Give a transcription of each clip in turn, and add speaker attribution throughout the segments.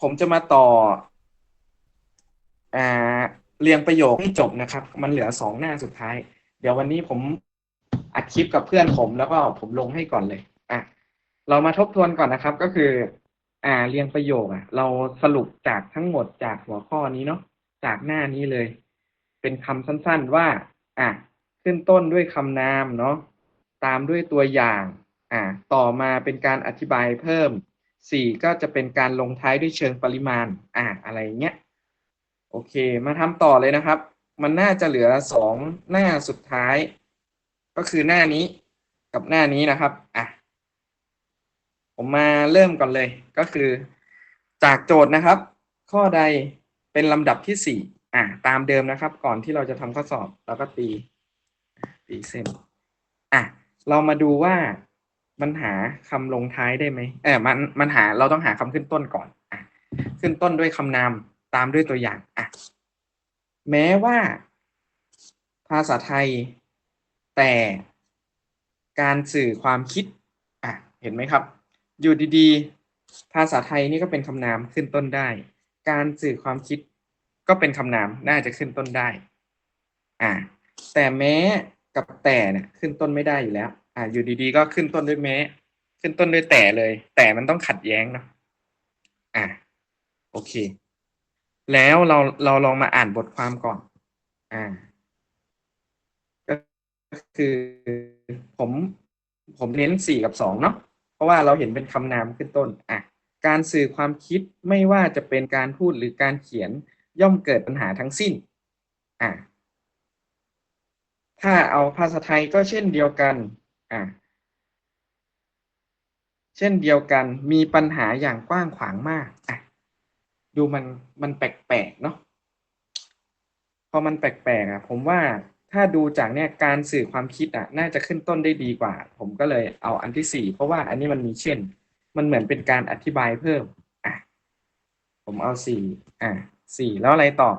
Speaker 1: ผมจะมาต่อ อ่า เรียงประโยคให้จบนะครับ มันเหลือสองหน้าสุดท้าย เดี๋ยววันนี้ผมอัดคลิปกับเพื่อนผมแล้วก็ผมลงให้ก่อนเลยอะเรามาทบทวนก่อนนะครับ ก็คือ อ่า เรียงประโยคอะ เราสรุปจากทั้งหมดจากหัวข้อนี้เนาะจากหน้านี้เลย เป็นคำสั้น ๆว่า อะขึ้นต้นด้วยคำนามเนาะตามด้วยตัวอย่าง อ่า ต่อมาเป็นการอธิบายเพิ่ม สี่ก็จะเป็นการลงท้ายด้วยเชิงปริมาณอ่าอะไรเงี้ยโอเค มาทำต่อเลยนะครับ มันน่าจะเหลือสองหน้าสุดท้าย ก็คือหน้านี้กับหน้านี้นะครับอะผมมาเริ่มก่อนเลยก็คือ จากโจทย์นะครับ ข้อใดเป็นลำดับที่สี่อะตามเดิมนะครับ ก่อนที่เราจะทำข้อสอบเราก็ตีตีเส้นอะเรามาดูว่า มันหาคำลงท้ายได้ไหมเออมันมันหาเราต้องหาคำขึ้นต้นก่อนอะขึ้นต้นด้วยคำนามตามด้วยตัวอย่างอะแม้ว่า ภาษาไทย แต่การสื่อความคิดอะเห็นไหมครับ อยู่ดีๆ ภาษาไทยนี่ก็เป็นคำนามขึ้นต้นได้ การสื่อความคิดก็เป็นคำนามน่าจะขึ้นต้นได้ อะแต่แม้กับแต่เนี่ยขึ้นต้นไม่ได้อยู่แล้ว อ่าอยู่ดีๆ ก็ขึ้นต้นด้วยแม้ ขึ้นต้นด้วยแต่เลย แต่มันต้องขัดแย้งเนาะอ่าโอเค แล้วเราเราลองมาอ่านบทความก่อน อ่า ก็คือผมผมเน้นสี่กับสองเนาะเพราะว่าเราเห็นเป็นคำนามขึ้นต้น อะ การสื่อความคิดไม่ว่าจะเป็นการพูดหรือการเขียนย่อมเกิดปัญหาทั้งสิ้น อะ ถ้าเอาภาษาไทยก็เช่นเดียวกัน อะเช่นเดียวกันมีปัญหาอย่างกว้างขวางมากอะดูมันมันแปลกๆเนาะพอมันแปลกๆอะ ผมว่าถ้าดูจากเนี่ยการสื่อความคิดอะ น่าจะขึ้นต้นได้ดีกว่า ผมก็เลยเอาอันที่สี่เพราะว่าอันนี้มันมีเช่น มันเหมือนเป็นการอธิบายเพิ่มอะผมเอาสี่อะสี่แล้วอะไรต่อ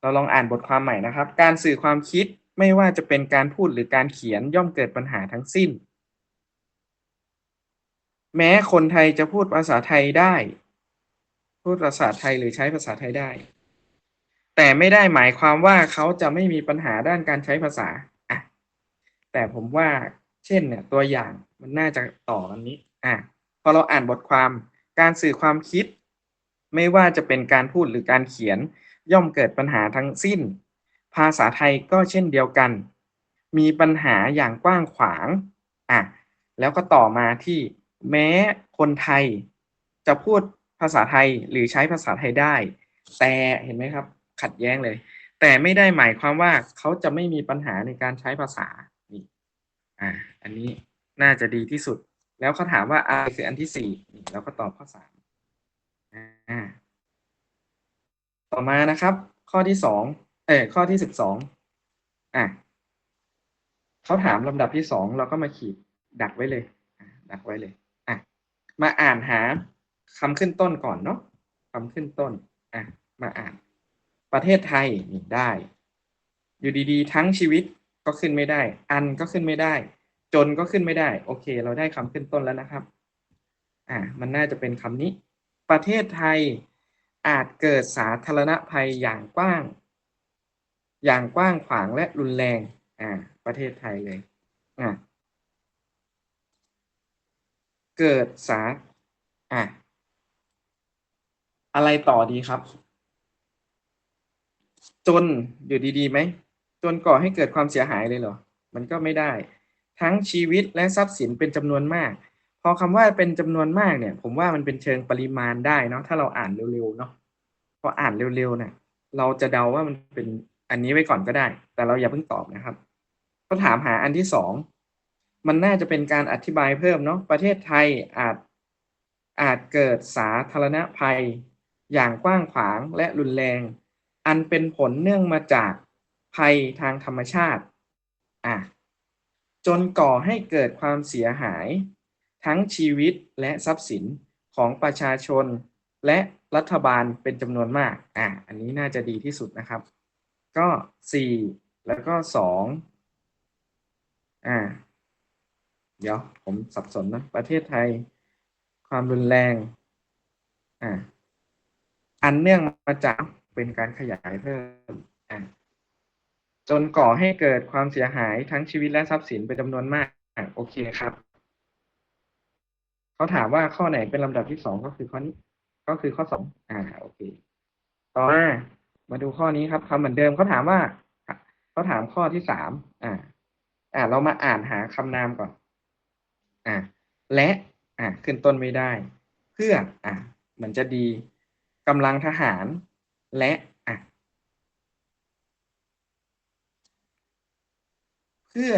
Speaker 1: เราลองอ่านบทความใหม่นะครับ การสื่อความคิด ไม่ว่าจะเป็นการพูดหรือการเขียนย่อมเกิดปัญหาทั้งสิ้น แม้คนไทยจะพูดภาษาไทยได้ พูดภาษาไทยหรือใช้ภาษาไทยได้ แต่ไม่ได้หมายความว่าเขาจะไม่มีปัญหาด้านการใช้ภาษาอะแต่ผมว่าเช่นเนี่ยตัวอย่างมันน่าจะต่อกันนี้อะพอเราอ่านบทความการสื่อความคิด ไม่ว่าจะเป็นการพูดหรือการเขียนย่อมเกิดปัญหาทั้งสิ้น ภาษาไทยก็เช่นเดียวกัน มีปัญหาอย่างกว้างขวางอะแล้วก็ต่อมาที่แม้คนไทยจะพูดภาษาไทยหรือใช้ภาษาไทยได้ แต่เห็นไหมครับ ขัดแย้งเลย แต่ไม่ได้หมายความว่าเขาจะไม่มีปัญหาในการใช้ภาษานี่อ่าอันนี้น่าจะดีที่สุด แล้วเขาถามว่าอะไรคืออันที่สี่นี่เราก็ตอบข้อสามอ่าต่อมานะครับ ข้อที่สอง ออข้อที่สิบสองอะเขาถามลำดับที่สองเราก็มาขีดดักไว้เลยดักไว้เลยอะมาอ่านหาคำขึ้นต้นก่อนเนาะคำขึ้นต้นอะมาอ่าน ประเทศไทยนี่ได้ อยู่ดีๆ ทั้งชีวิตก็ขึ้นไม่ได้ อันก็ขึ้นไม่ได้ จนก็ขึ้นไม่ได้ โอเค เราได้คำขึ้นต้นแล้วนะครับ อะมันน่าจะเป็นคำนี้ ประเทศไทยอาจเกิดสาธารณภัยอย่างกว้าง อย่างกว้างขวางและรุนแรงอ่าประเทศไทยเลยอ่าเกิดสาอะอะไรต่อดีครับ จนอยู่ดีๆไหมจนก่อให้เกิดความเสียหายเลยเหรอ มันก็ไม่ได้ ทั้งชีวิตและทรัพย์สินเป็นจำนวนมาก พอคำว่าเป็นจำนวนมากเนี่ย ผมว่ามันเป็นเชิงปริมาณได้เนาะถ้าเราอ่านเร็วๆเนาะพออ่านเร็วๆเนี่ยเราจะเดาว่ามันเป็น อันนี้ไว้ก่อนก็ได้ แต่เราอย่าเพิ่งตอบนะครับก็ถามหาอันที่สองมันน่าจะเป็นการอธิบายเพิ่มเนาะประเทศไทยอาจอาจเกิดสาธารณภัย อย่างกว้างขวางและรุนแรง อันเป็นผลเนื่องมาจากภัยทางธรรมชาติอะจนก่อให้เกิดความเสียหาย ทั้งชีวิตและทรัพย์สินของประชาชนและรัฐบาลเป็นจำนวนมาก อะ อันนี้น่าจะดีที่สุดนะครับ ก็สี่แล้วก็สองอ่า เดี๋ยวผมสับสนนะ ประเทศไทย ความรุนแรง อ่า อันเนื่องมาจากเป็นการขยายเพิ่มอะจนก่อให้เกิดความเสียหายทั้งชีวิตและทรัพย์สินเป็นจำนวนมาก โอเคครับเขาถามว่าข้อไหนเป็นลำดับที่สองก็คือข้อนี้ ก็คือข้อสองอ่า โอเค ต่อมา มาดูข้อนี้ครับคำเหมือนเดิมเขาถามว่าเขาถามข้อที่สามอ่า อ่า เรามาอ่านหาคำนามก่อน อ่า และ อ่า ขึ้นต้นไม่ได้ เพื่อ อ่า มันจะดีกำลังทหาร และ อะเพื่อ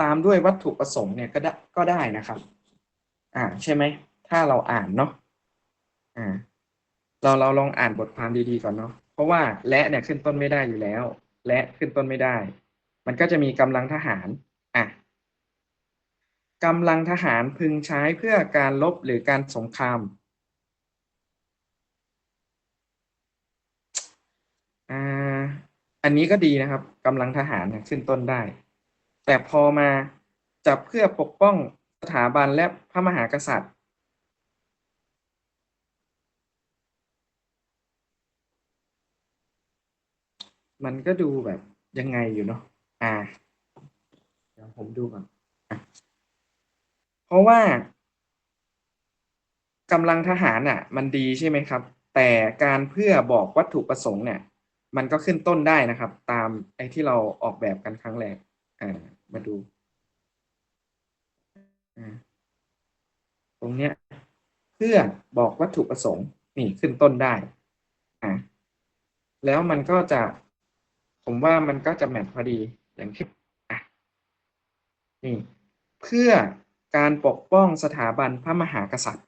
Speaker 1: ตามด้วยวัตถุประสงค์เนี่ยก็ได้ก็ได้นะครับ อ่า ใช่ไหม ถ้าเราอ่านเนาะ อ่า เราเราลองอ่านบทความดีๆก่อนเนาะเพราะว่าและเนี่ยขึ้นต้นไม่ได้อยู่แล้ว และขึ้นต้นไม่ได้ มันก็จะมีกำลังทหารอะกำลังทหารพึงใช้เพื่อการลบหรือการสงครามอ่าอันนี้ก็ดีนะครับกำลังทหารขึ้นต้นได้ แต่พอมาจับเพื่อปกป้องสถาบันและพระมหากษัตริย์ มันก็ดูแบบยังไงอยู่เนาะอ่าเดี๋ยวผมดูก่อนอเพราะว่ากำลังทหารอะ มันดีใช่ไหมครับ แต่การเพื่อบอกวัตถุประสงค์เนี่ย มันก็ขึ้นต้นได้นะครับ ตามไอ้ที่เราออกแบบกันครั้งแรกอ่ามาดูอ่าตรงเนี้ย เพื่อบอกวัตถุประสงค์นี่ขึ้นต้นได้อ่าแล้วมันก็จะ ผมว่ามันก็จะแมทพอดีอย่างที่นี่เพื่อการปกป้องสถาบันพระมหากษัตริย์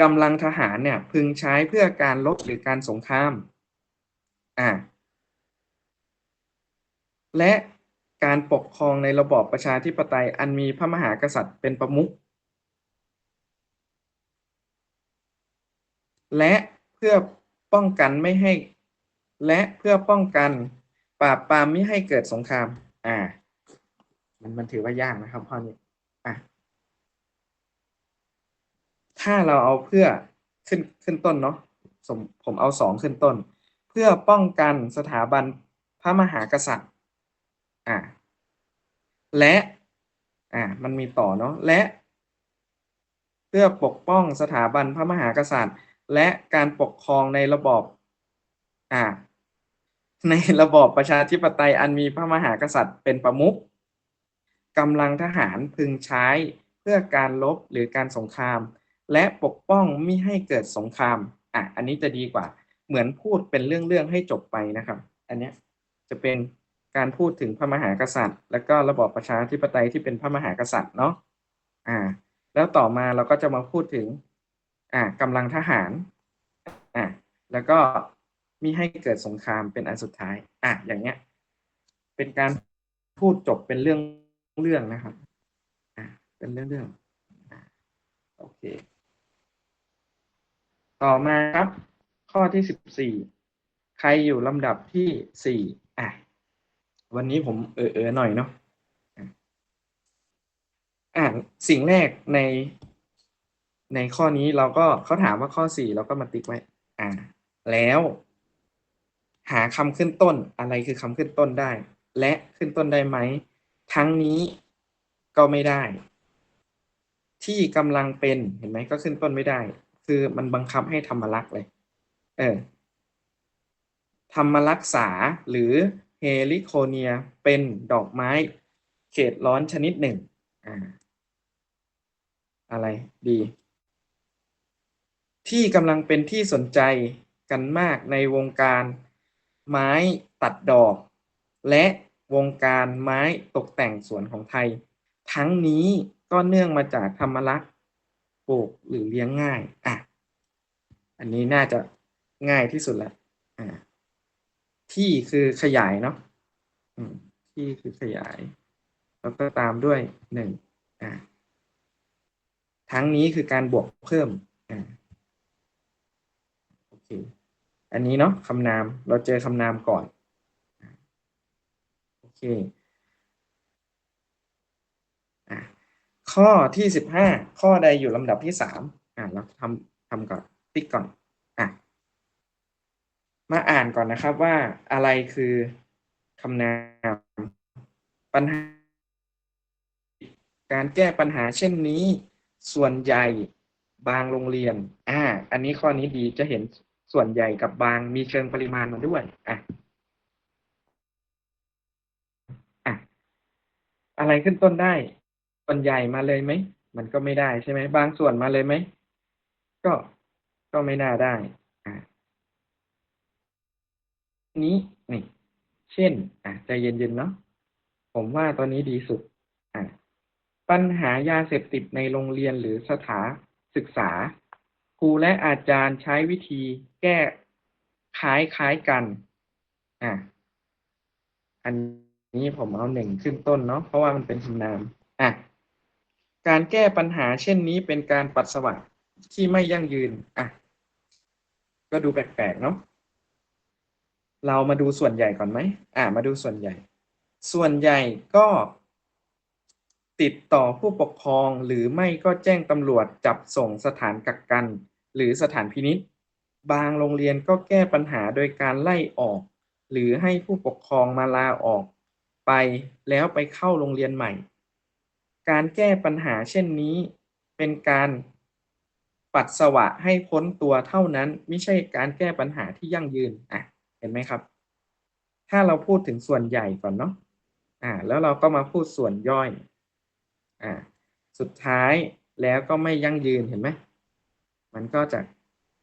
Speaker 1: กำลังทหารเนี่ยพึงใช้เพื่อการลบหรือการสงครามอ่าและการปกครองในระบอบประชาธิปไตยอันมีพระมหากษัตริย์เป็นประมุขและเพื่อป้องกันไม่ให้ และเพื่อป้องกันปราบปรามไม่ให้เกิดสงคราม อ่า มันมันถือว่ายากนะครับข้อนี้อะถ้าเราเอาเพื่อขึ้นขึ้นต้นเนาะสมผมเอาสองขึ้นต้น เพื่อป้องกันสถาบันพระมหากษัตริย์ อ่า และ อ่า มันมีต่อเนาะ และ เพื่อปกป้องสถาบันพระมหากษัตริย์ และการปกครองในระบอบ อ่า ในระบอบประชาธิปไตยอันมีพระมหากษัตริย์เป็นประมุขกำลังทหารพึงใช้เพื่อการลบหรือการสงคราม และปกป้องไม่ให้เกิดสงครามอะอันนี้จะดีกว่า เหมือนพูดเป็นเรื่องๆให้จบไปนะครับ อันนี้จะเป็นการพูดถึงพระมหากษัตริย์ แล้วก็ระบอบประชาธิปไตยที่เป็นพระมหากษัตริย์เนาะอ่า แล้วต่อมาเราก็จะมาพูดถึง อ่ากำลังทหารอ่าแล้วก็ มีให้เกิดสงครามเป็นอันสุดท้ายอะอย่างเงี้ย เป็นการพูดจบเป็นเรื่องเรื่องนะครับอะเป็นเรื่องเรื่องโอเค ต่อมาครับ ข้อที่สิบสี่ใครอยู่ลำดับที่สี่อะวันนี้ผมเออเออหน่อยเนาะอะอ่าสิ่งแรกใน ในข้อนี้เราก็เขาถามว่าข้อสี่เราก็มาติ๊กไว้ อ่า แล้ว หาคำขึ้นต้นอะไรคือคำขึ้นต้นได้ และขึ้นต้นได้ไหม ทั้งนี้ก็ไม่ได้ ที่กำลังเป็นเห็นไหมก็ขึ้นต้นไม่ได้ คือมันบังคับให้ธรรมลักษ์เลย เออธรรมรักษาหรือเฮลิโคเนียเป็นดอกไม้ เขตร้อนชนิดหนึ่ง อ่า อะไรดี ที่กำลังเป็นที่สนใจกันมากในวงการ ไม้ตัดดอก และวงการไม้ตกแต่งสวนของไทย ทั้งนี้ก็เนื่องมาจากธรรมลักษณ์ปลูกหรือเลี้ยงง่ายอะอันนี้น่าจะง่ายที่สุดล้วอ่าที่คือขยายเนาะที่คือขยาย แล้วก็ตามด้วยหนึ่งอ่าทั้งนี้คือการบวกเพิ่มอ่าโอเค อันนี้เนาะคำนามเราเจอคำนามก่อนโอเคอข้อที่สิบห้าข้อใดอยู่ลำดับที่สามอ่าเราทำทำก่อนติ๊กก่อนอะมาอ่านก่อนนะครับว่าอะไรคือคำนามปัญหา การแก้ปัญหาเช่นนี้ ส่วนใหญ่บางโรงเรียน อ่า อันนี้ข้อนี้ดีจะเห็น ส่วนใหญ่กับบางมีเชิงปริมาณมาด้วยอะอะอะไรขึ้นต้นได้ ส่วนใหญ่มาเลยไหม มันก็ไม่ได้ใช่ไหม บางส่วนมาเลยไหม ก็ก็ไม่น่าได้อะนี้นี่เช่น อะใจเย็นๆเนาะผมว่าตัวนี้ดีสุดอะปัญหายาเสพติดในโรงเรียนหรือสถานศึกษาครูและอาจารย์ใช้วิธี แก้คล้ายคล้ายๆกัน อะ อันนี้ผมเอาหนึ่งขึ้นต้นเนาะเพราะว่ามันเป็นคำนาม อะ การแก้ปัญหาเช่นนี้เป็นการปัสสวะที่ไม่ยั่งยืน อะ ก็ดูแปลกๆเนาะ เรามาดูส่วนใหญ่ก่อนไหม อ่ามาดูส่วนใหญ่ ส่วนใหญ่ก็ ติดต่อผู้ปกครองหรือไม่ก็แจ้งตำรวจจับส่งสถานกักกัน หรือสถานพินิษ บางโรงเรียนก็แก้ปัญหาโดยการไล่ออก หรือให้ผู้ปกครองมาลาออกไปแล้วไปเข้าโรงเรียนใหม่ การแก้ปัญหาเช่นนี้ เป็นการปัสสวะให้พ้นตัวเท่านั้น ไม่ใช่การแก้ปัญหาที่ยั่งยืนอะเห็นไหมครับ ถ้าเราพูดถึงส่วนใหญ่ก่อนเนาะอ่าแล้วเราก็มาพูดส่วนย่อยอ่าสุดท้ายแล้วก็ไม่ยั่งยืนเห็นไหมมันก็จะ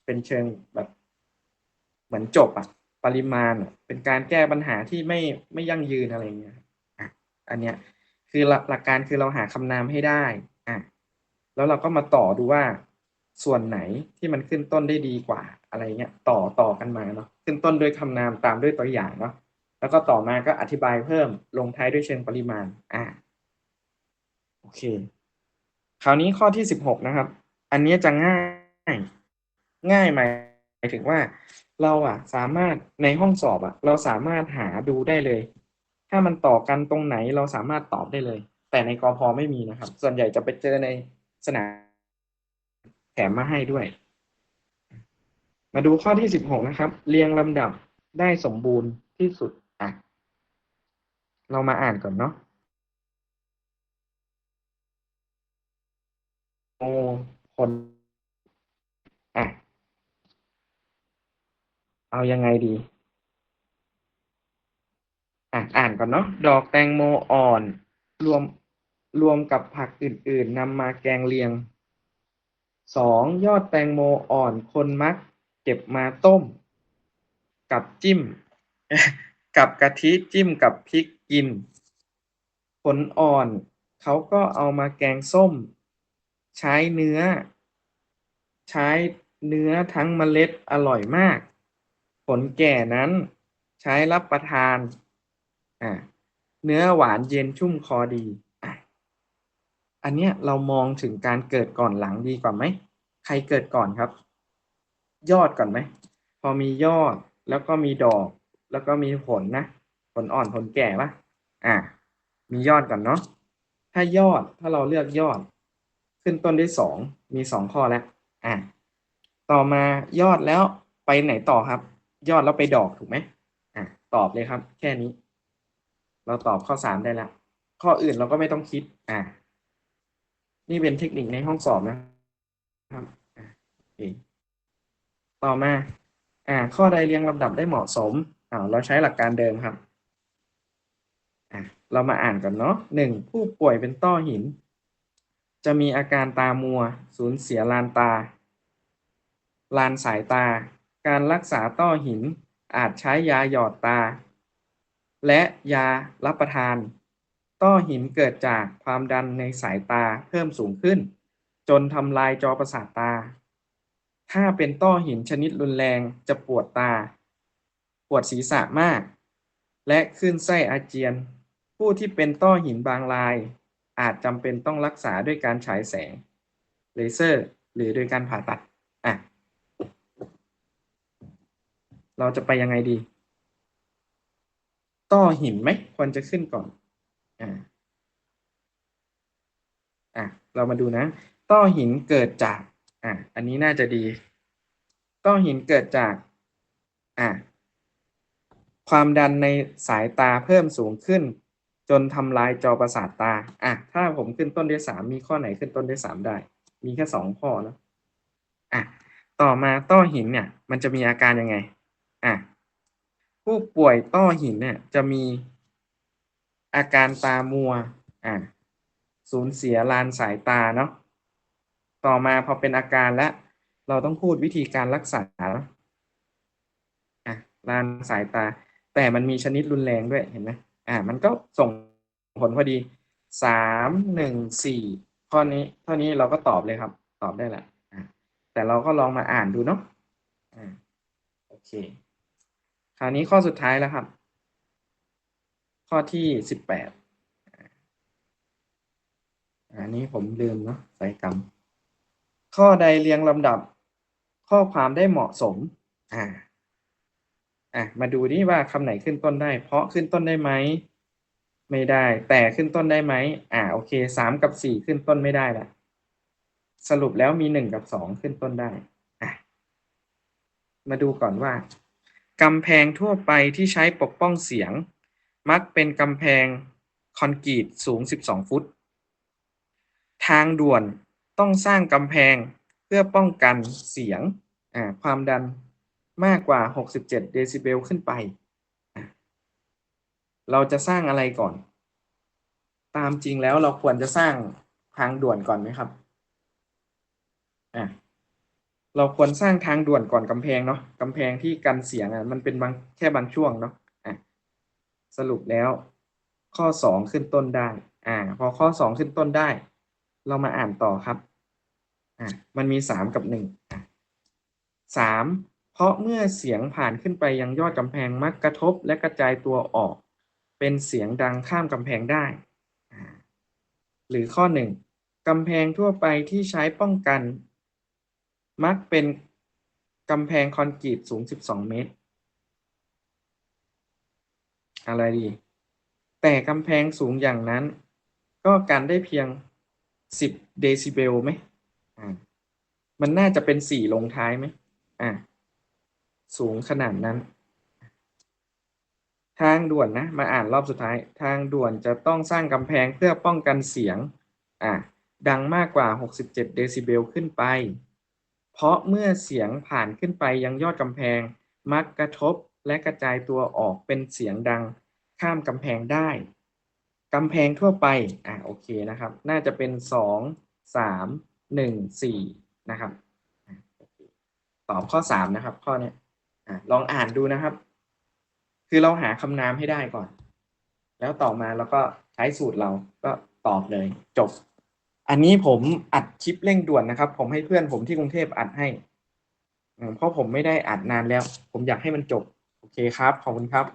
Speaker 1: เป็นเชิงแบบ เหมือนจบอะปริมาณเป็นการแก้ปัญหาที่ไม่ไม่ยั่งยืนอะไรเงี้ยอะอันเนี้ยคือหลักหลักการคือเราหาคำนามให้ได้อะแล้วเราก็มาต่อดูว่าส่วนไหนที่มันขึ้นต้นได้ดีกว่าอะไรเงี้ยต่อต่อกันมาเนาะขึ้นต้นด้วยคำนามตามด้วยตัวอย่างเนาะแล้วก็ต่อมาก็อธิบายเพิ่มลงท้ายด้วยเชิงปริมาณอ่าโอเค คราวนี้ข้อที่สิบหกนะครับ อันนี้จะง่าย ง่ายไหมายถึงว่าเราอะ สามารถในห้องสอบอะ เราสามารถหาดูได้เลย ถ้ามันต่อกันตรงไหนเราสามารถตอบได้เลย แต่ในกอพอไม่มีนะครับ ส่วนใหญ่จะไปเจอในสนามแถมมาให้ด้วย มาดูข้อที่สิบหกนะครับ เรียงลำดับได้สมบูรณ์ที่สุดอะเรามาอ่านก่อนเนาะโอคนอะ เอายังไงดีอะอ่านก่อนเนาะดอกแตงโมอ่อน รวมรวมกับผักอื่นๆนำมาแกงเลียงสองยอดแตงโมอ่อนคนมัก เก็บมาต้ม กับจิ้ม กับกะทิจิ้มกับพริกกิน ผลอ่อนเขาก็เอามาแกงส้ม ใช้เนื้อ ใช้เนื้อทั้งเมล็ดอร่อยมาก ลแก่นั้นใช้รับประทานอ่าเนื้อหวานเย็นชุ่มคอดีอะอันเนี้ยเรามองถึงการเกิดก่อนหลังดีกว่าไหม ใครเกิดก่อนครับ ยอดก่อนไหม พอมียอดแล้วก็มีดอก แล้วก็มีผลนะ ผลอ่อนผลแก่ปะอ่ามียอดก่อนเนาะ ถ้ายอดถ้าเราเลือกยอด ขึ้นต้นด้วยสองมีสองข้อแล้ว อ่าต่อมายอดแล้วไปไหนต่อครับ ยอดแล้วไปดอกถูกไหมอ่าตอบเลยครับ แค่นี้ เราตอบข้อสามได้ล้วข้ออื่นเราก็ไม่ต้องคิด อ่านี่เป็นเทคนิคในห้องสอบนะครับอ่าโอเคต่อมา อ่า ข้อใดเรียงลำดับได้เหมาะสมอ่าเราใช้หลักการเดิมครับ อะเรามาอ่านกันเนาะหนึ่งผู้ป่วยเป็นต้อหิน จะมีอาการตามัว สูญเสียลานตา ลานสายตา การรักษาต้อหินอาจใช้ยาหยอดตา และยารับประทาน ต้อหินเกิดจากความดันในสายตาเพิ่มสูงขึ้น จนทำลายจอประสาทตา ถ้าเป็นต้อหินชนิดรุนแรงจะปวดตา ปวดศีรษะมาก และขึ้นไส้อาเจียน ผู้ที่เป็นต้อหินบางราย อาจจำเป็นต้องรักษาด้วยการฉายแสงเลเซอร์ หรือโดยการผ่าตัด อะ เราจะไปยังไงดี ต้อหินไหมควรจะขึ้นก่อน อ่า อะ เรามาดูนะ ต้อหินเกิดจาก อะ อันนี้น่าจะดี ต้อหินเกิดจาก อะ ความดันในสายตาเพิ่มสูงขึ้น จนทำลายจอประสาทตา อะ ถ้าผมขึ้นต้นด้วยสามมีข้อไหนขึ้นต้นด้วยสามได้ มีแค่สองข้อเนอะอะ ต่อมาต้อหินเนี่ย มันจะมีอาการยังไง อะผู้ป่วยต้อหินเนี่ยจะมีอาการตามัวอะสูญเสียลานสายตาเนาะต่อมาพอเป็นอาการแล้วเราต้องพูดวิธีการรักษาอะลานสายตา แต่มันมีชนิดรุนแรงด้วยเห็นไหมอ่ามันก็ส่งผลพอดีสามหนึ่งสี่ข้อนี้เท่านี้เราก็ตอบเลยครับ ตอบได้แหละอ่าแต่เราก็ลองมาอ่านดูเนาะอ่าโอเค คราวนี้ข้อสุดท้ายแล้วครับ ข้อที่สิบแปดอันนี้ผมลืมเนาะใส่กรรม ข้อใดเรียงลำดับ ข้อความได้เหมาะสม อ่า อะ มาดูดิว่าคำไหนขึ้นต้นได้ เพราะขึ้นต้นได้ไหม ไม่ได้ แต่ขึ้นต้นได้ไหม อ่า โอเค สามกับสี่ขึ้นต้นไม่ได้ละ สรุปแล้วมีหนึ่งกับสองขึ้นต้นได้ อะ มาดูก่อนว่า กำแพงทั่วไปที่ใช้ปกป้องเสียง มักเป็นกำแพงคอนกรีตสูง 12 ฟุต ทางด่วนต้องสร้างกำแพงเพื่อป้องกันเสียงความดันมากกว่า 67 เดซิเบลขึ้นไป เราจะสร้างอะไรก่อน ตามจริงแล้วเราควรจะสร้างทางด่วนก่อนไหมครับ อะ เราควรสร้างทางด่วนก่อนกำแพงเนาะกำแพงที่กันเสียงอะมันเป็นบางแค่บางช่วงเนาะอะสรุปแล้ว ข้อสองขึ้นต้นได้อ่า พอข้อสองขึ้นต้นได้ เรามาอ่านต่อครับอะมันมีสามกับหนึ่งอะสามเพราะเมื่อเสียงผ่านขึ้นไปยังยอดกำแพงมักกระทบและกระจายตัวออก เป็นเสียงดังข้ามกำแพงได้ หรือข้อหนึ่งกำแพงทั่วไปที่ใช้ป้องกัน มักเป็นกำแพงคอนกรีตสูง 12 เมตร อะไรดี แต่กำแพงสูงอย่างนั้น ก็กันได้เพียง 10 เดซิเบลไหมอ่ามันน่าจะเป็น 4 ลงท้ายไหมอ่าสูงขนาดนั้น ทางด่วนนะ มาอ่านรอบสุดท้าย ทางด่วนจะต้องสร้างกำแพงเพื่อป้องกันเสียง อ่าดังมากกว่า 67 เดซิเบลขึ้นไป เพราะเมื่อเสียงผ่านขึ้นไปยังยอดกำแพง มักกระทบและกระจายตัวออกเป็นเสียงดังข้ามกำแพงได้กำแพงทั่วไป อะโอเคนะครับ น่าจะเป็นสองสามหนึ่งสี่นะครับอตอบข้อสามนะครับ ข้อนี้อะลองอ่านดูนะครับ คือเราหาคำนามให้ได้ก่อน แล้วต่อมาเราก็ใช้สูตรเราก็ตอบเลย จบ อันนี้ผมอัดคลิปเร่งด่วนนะครับ ผมให้เพื่อนผมที่กรุงเทพอัดให้ เพราะผมไม่ได้อัดนานแล้ว ผมอยากให้มันจบ โอเคครับ ขอบคุณครับ